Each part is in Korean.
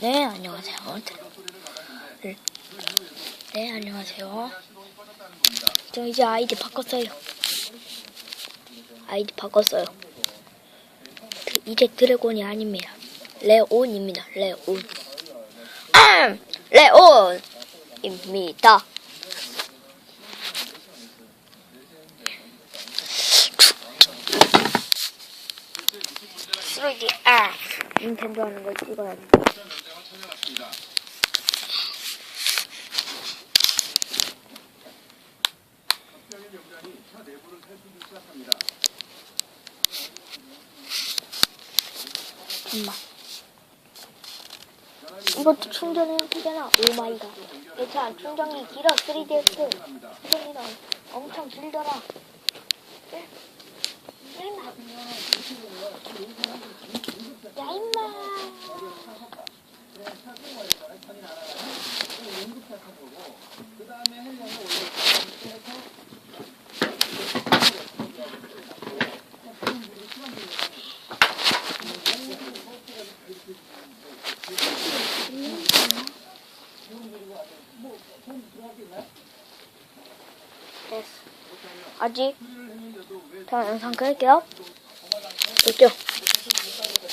네, 안녕하세요. 네, 네, 안녕하세요. 저 이제 아이디 바꿨어요. 아이디 바꿨어요. 드- 이제 드래곤이 아닙니다. 레온입니다. 레온. 레온입니다. 쓰레기 아 닌텐도 하는 걸 찍어야 돼. 엄마. 이것도 충전이 되잖아. 오마이갓. 괜찮아. 충전이 길어. 3DS. 충전이는 엄청 길더라. 응? 야, 임마. 야, 임마. 아직 다음 영상 끌게요. 됐죠?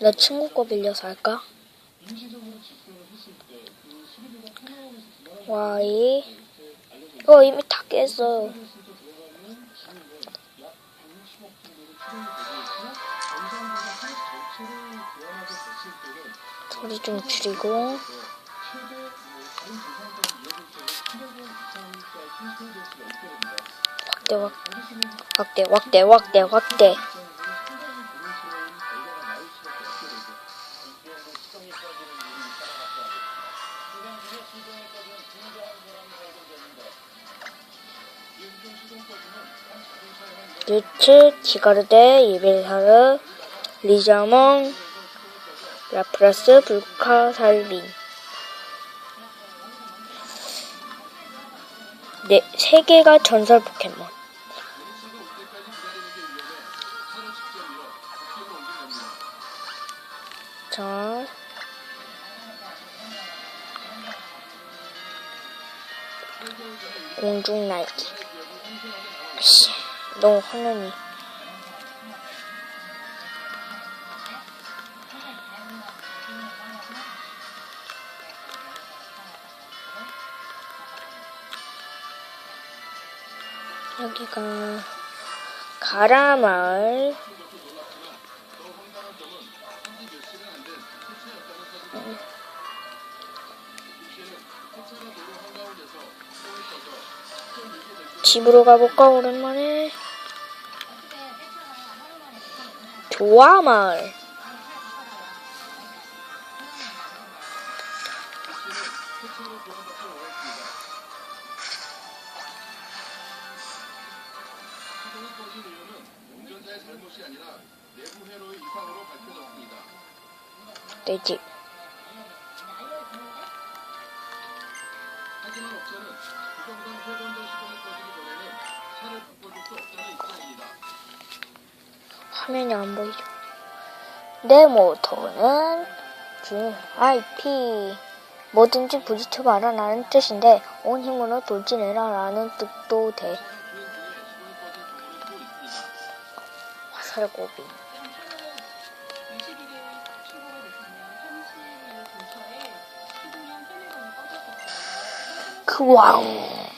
내 친구 거 빌려서 할까? 와이. 어 이미 다 깼어. 소리 좀 줄이고. 확대 확 확대 확대 확대 확대 유츠, 지가르데, 이벨사르, 리자몽, 라프라스, 불카살린. 네, 세 개가 전설 포켓몬. 자. 공중 날기. 씨, 너무 화나니. 여기가 가라마을 집으로 가볼까 오랜만에 조화마을 내 집. 화면이 안 보이죠? 내 모토는 주 IP 뭐든지 부딪혀 말아라는 뜻인데 온 힘으로 돌진해라라는 뜻도 돼. 화살고비. 그왕.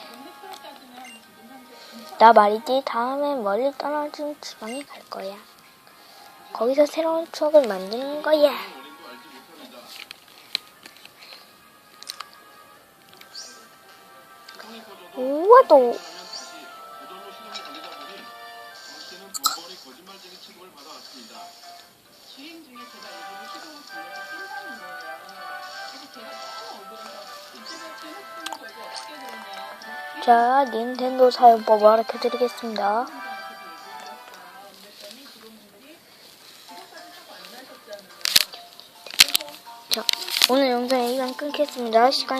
나 말이지 다음엔 멀리 떨어진 지방에 갈 거야. 거기서 새로운 추억을 만드는 거야. 우와, 너. 자, 닌텐도 사용법을 알려드리겠습니다. 오늘 영상 이만 끊겠습니다. 시간이